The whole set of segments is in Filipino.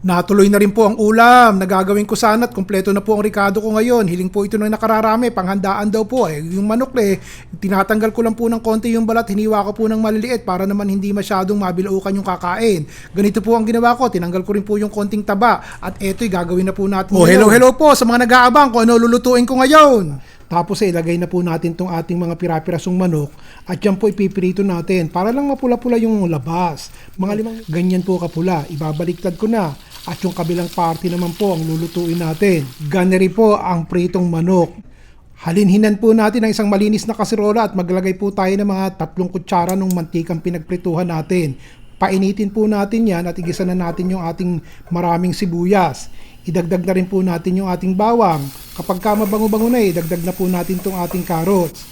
Natuloy na rin po ang ulam. Nagagawin ko sana at kumpleto na po ang rikado ko ngayon. Hiling po ito ng nakararami. Panghandaan daw po. Eh, yung manok eh, tinatanggal ko lang po ng konti yung balat. Hiniwa ko po ng maliliit para naman hindi masyadong mabilaukan yung kakain. Ganito po ang ginawa ko. Tinanggal ko rin po yung konting taba. At eto'y gagawin na po natin. Oh, hello, hello po sa mga nag-aabang kung ano lulutuin ko ngayon. Tapos eh, ilagay na po natin tong ating mga pirapirasong manok at yan po ipipirito natin para lang mapula-pula yung labas. Mga limang ganyan po kapula. Ibabaliktad ko na. At yung kabilang party naman po ang lulutuin natin. Ganeri po ang pritong manok. Halinhinan po natin ang isang malinis na kasirola at maglagay po tayo ng mga tatlong kutsara ng mantikang pinagprituhan natin. Painitin po natin yan at igisa na natin yung ating maraming sibuyas. Idagdag na rin po natin yung ating bawang. Kapag ka mabango-bango na eh, dagdag na po natin tong ating carrots.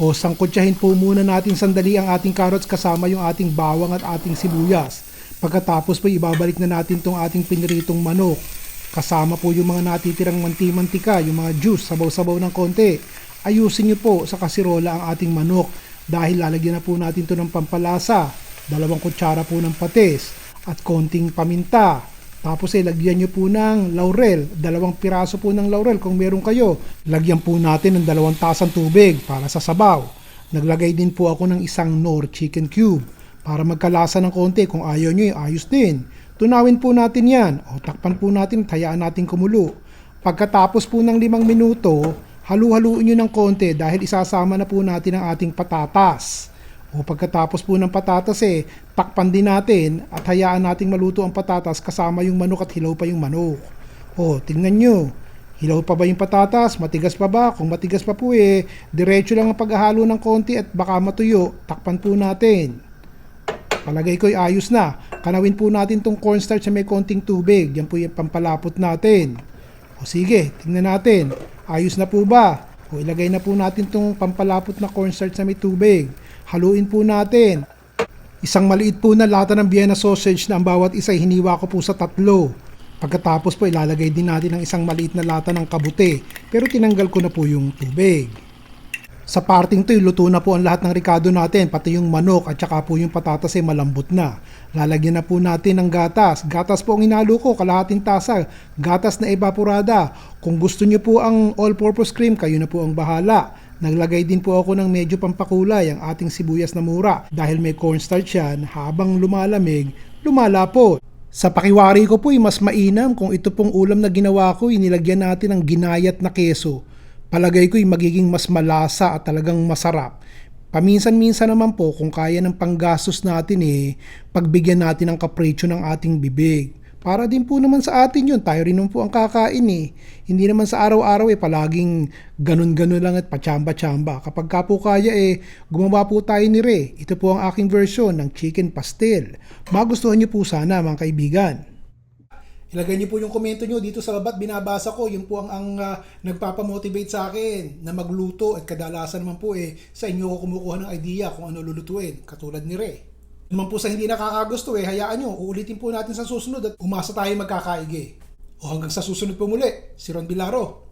O sangkutsahin po muna natin sandali ang ating carrots kasama yung ating bawang at ating sibuyas. Pagkatapos po ibabalik na natin tong ating piniritong manok. Kasama po yung mga natitirang manti-mantika, yung mga juice, sabaw-sabaw ng konti. Ayusin nyo po sa kasirola ang ating manok dahil lalagyan na po natin to ng pampalasa, dalawang kutsara po ng patis at konting paminta. Tapos eh, lagyan nyo po ng laurel, dalawang piraso po ng laurel kung meron kayo. Lagyan po natin ng dalawang tasang tubig para sa sabaw. Naglagay din po ako ng isang Nor chicken cube para magkalasa ng konti. Kung ayaw nyo, ayos din. Tunawin po natin yan. O takpan po natin, at hayaan natin kumulo. Pagkatapos po ng limang minuto, halu-haluin nyo ng konti dahil isasama na po natin ang ating patatas. O pagkatapos po ng patatas eh, takpan din natin at hayaan nating maluto ang patatas kasama yung manok at hilaw pa yung manok. O, tingnan nyo. Hilaw pa ba yung patatas? Matigas pa ba? Kung matigas pa po eh, diretso lang ang paghahalo ng konti at baka matuyo. Takpan po natin. Palagay ko'y ayos na. Kanawin po natin tong cornstarch sa may konting tubig. Yan po yung pampalapot natin. O sige, tingnan natin. Ayos na po ba? O ilagay na po natin tong pampalapot na cornstarch sa may tubig. Haluin po natin. Isang maliit po na lata ng Vienna sausage na ang bawat isa hiniwa ko po sa tatlo. Pagkatapos po ilalagay din natin ang isang maliit na lata ng kabute. Pero tinanggal ko na po yung tubig. Sa parting to, luto na po ang lahat ng ricado natin, pati yung manok at saka po yung patatas ay malambot na. Lalagyan na po natin ng gatas. Gatas po ang inalo ko, kalahating tasa. Gatas na evaporada. Kung gusto niyo po ang all-purpose cream, kayo na po ang bahala. Naglagay din po ako ng medyo pampakulay ang ating sibuyas na mura dahil may cornstarch yan habang lumalamig, lumalapot. Sa pakiwari ko po mas mainam kung ito pong ulam na ginawa ko, inilagyan natin ng ginayat na keso. Palagay ko'y magiging mas malasa at talagang masarap. Paminsan-minsan naman po kung kaya ng panggastos natin eh, pagbigyan natin ng kapretsyo ng ating bibig. Para din po naman sa atin yun, tayo rin naman po ang kakain eh. Hindi naman sa araw-araw eh, palaging ganun-ganun lang at pachamba-chamba. Kapag ka po kaya eh, gumawa po tayo ni Re. Ito po ang aking version ng chicken pastel. Magustuhan niyo po sana mga kaibigan. Ilagay niyo po yung komento niyo dito sa babat, binabasa ko. Yun po ang, ang ah, nagpapamotivate sa akin na magluto at kadalasan naman po eh, sa inyo ko kumukuha ng idea kung ano lulutuin, katulad ni Re. Naman po sa hindi nakakagusto eh, hayaan nyo, uulitin po natin sa susunod at umasa tayo magkakaigi. O hanggang sa susunod po muli, si Ron Bilaro.